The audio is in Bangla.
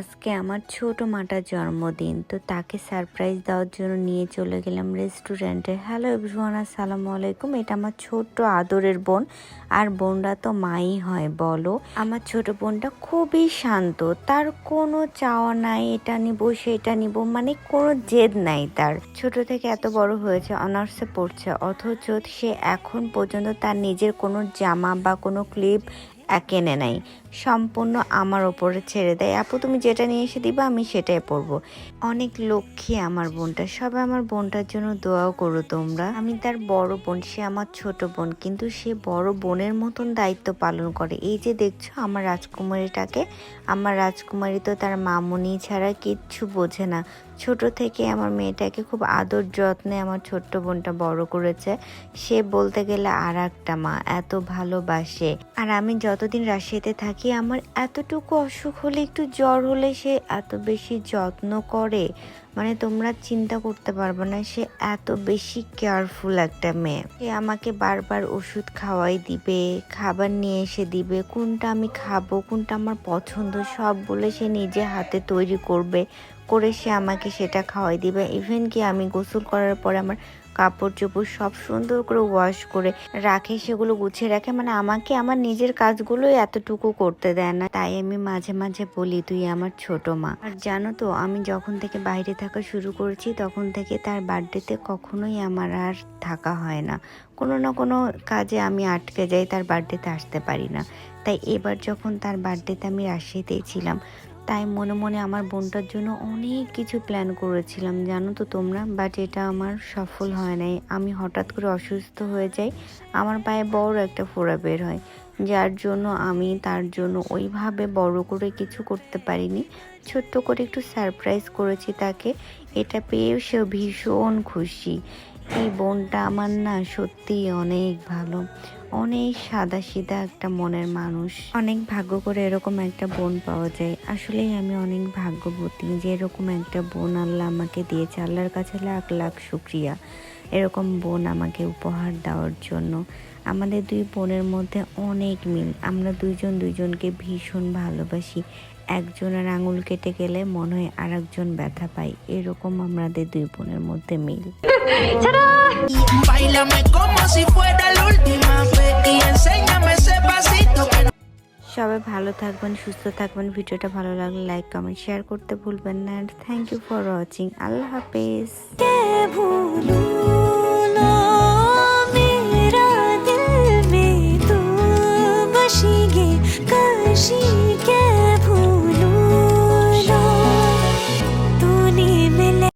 আজকে আমার ছোট মাটার জন্মদিন, তো তাকে সারপ্রাইজ দেওয়ার জন্য নিয়ে চলে গেলাম রেস্টুরেন্টে হ্যালো এভরিওয়ান আসসালামু আলাইকুম। এটা আমার ছোট্ট আদরের বোন, আর বোনরা তো মাই হয়, বলো। আমার ছোট বোনটা খুবই শান্ত, তার কোনো চাওয়া নাই, এটা নিব, সেটা নিব মানে কোনো জেদ নাই তার। ছোট থেকে এত বড় হয়েছে অনার্সে পড়ছে, অথচ সে এখন পর্যন্ত তার নিজের কোনো জামা বা কোনো ক্লিপ কেনে নাই। সম্পূর্ণ আমার ওপরে ছেড়ে দেয়। আপু, তুমি যেটা নিয়ে এসে দিবা, আমি সেটাই পরবো। অনেক লক্ষ্মী আমার বোনটা। সবাই আমার বোনটার জন্য দোয়াও করো তোমরা। আমি তার বড় বোন, সে আমার ছোট বোন, কিন্তু সে বড় বোনের মতন দায়িত্ব পালন করে। এই যে দেখছ, আমার রাজকুমারীটাকে। আমার রাজকুমারী তো তার মামুনি ছাড়া কিচ্ছু বোঝে না। ছোট থেকে আমার মেয়েটাকে খুব আদর যত্নে আমার ছোট্ট বোনটা বড় করেছে। সে বলতে গেলে আর একটা মা, এত ভালোবাসে। আর আমি যতদিন রাশিয়াতে থাকি, আমার এতটুকু অসুখ হলে, একটু জ্বর হলে সে এত বেশি যত্ন করে। মানে তোমরা চিন্তা করতে পারবে না, সে এত বেশি কেয়ারফুল একটা মেয়ে। সে আমাকে বারবার ওষুধ খাওয়াই দিবে, খাবার নিয়ে এসে দিবে, কোনটা আমি খাব, কোনটা আমার পছন্দ, সব বলে সে নিজে হাতে তৈরি করবে, করে সে আমাকে সেটা খাওয়াই দিবে। ইভেন কি আমি গোসল করার পরে আমার কাপড় চোপড় সব সুন্দর করে ওয়াশ করে রাখে, সেগুলো গুছিয়ে রাখে। মানে আমাকে আমার নিজের কাজগুলোই এতটুকু করতে দেয় না। তাই আমি মাঝে মাঝে বলি, তুই আমার ছোট মা। আর জানো তো, আমি যখন থেকে বাইরে থাকা শুরু করেছি, তখন থেকে তার বার্থডেতে কখনোই আমার আর থাকা হয় না। কোনো না কোনো কাজে আমি আটকে যাই, তার বার্থডেতে আসতে পারি না। তাই এবার যখন তার বার্থডেতে আমি রাজশাহীতেই ছিলাম তাই মনে মনে আমার বোনটার জন্য অনেক কিছু প্ল্যান করেছিলাম, জানো তো তোমরা? বাট এটা আমার সফল হয় নাই। আমি হঠাৎ করে অসুস্থ হয়ে যাই, আমার পায়ে বড় একটা ফোড়া বের হয়। যার জন্য আমি তার জন্য ওইভাবে বড় করে কিছু করতে পারিনি। ছোট্ট করে একটু সারপ্রাইজ করেছি তাকে। এটা পেয়েও সে ভীষণ খুশি। এই বোনটা আমার না সত্যিই অনেক ভালো। অনেক সাদা সিধা একটা মনের মানুষ। অনেক ভাগ্য করে এরকম একটা বোন পাওয়া যায়। আসলেই আমি অনেক ভাগ্যবতী যে এরকম একটা বোন আল্লাহ আমাকে দিয়েছে। আল্লাহর কাছে লাখ লাখ শুক্রিয়া। এরকম বোন আমাকে উপহার দেওয়ার জন্য। আমাদের দুই বোনের মধ্যে অনেক মিল। আমরা দুইজন দুইজনকে ভীষণ ভালোবাসি। একজনের আঙুল কেটে গেলে মনে হয় আর একজন ব্যথা পাই এরকম আমাদের দুই বোনের মধ্যে মিল। সবাই ভালো থাকবেন, সুস্থ থাকবেন। ভিডিওটা ভালো লাগলে লাইক কমেন্ট শেয়ার করতে ভুলবেন না। থ্যাংক ইউ ফর ওয়াচিং আল্লাহ হাফেজ।